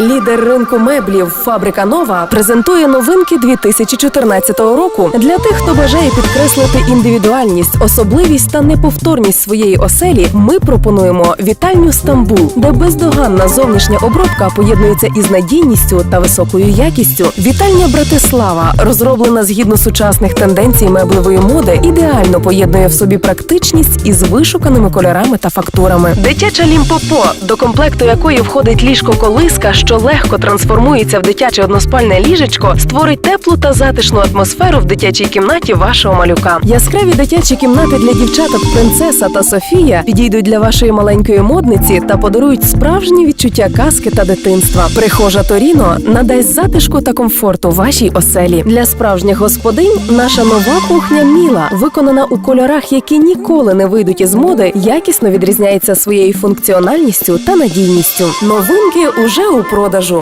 Лідер ринку меблів Фабрика Нова презентує новинки 2014 року для тих, хто бажає підкреслити індивідуальність, особливість та неповторність своєї оселі. Ми пропонуємо вітальню Стамбул, де бездоганна зовнішня обробка поєднується із надійністю та високою якістю. Вітальня Братислава розроблена згідно сучасних тенденцій меблевої моди, ідеально поєднує в собі практичність із вишуканими кольорами та фактурами. Дитяча лімпопо, до комплекту якої входить ліжко-колиска, що легко трансформується в дитяче односпальне ліжечко, створить теплу та затишну атмосферу в дитячій кімнаті вашого малюка. Яскраві дитячі кімнати для дівчаток Принцеса та Софія підійдуть для вашої маленької модниці та подарують справжні відчуття казки та дитинства. Прихожа Торіно надасть затишку та комфорту вашій оселі. Для справжніх господинь наша нова кухня Міла, виконана у кольорах, які ніколи не вийдуть із моди, якісно відрізняється своєю функціональністю та надійністю. Новинки уже у продажу.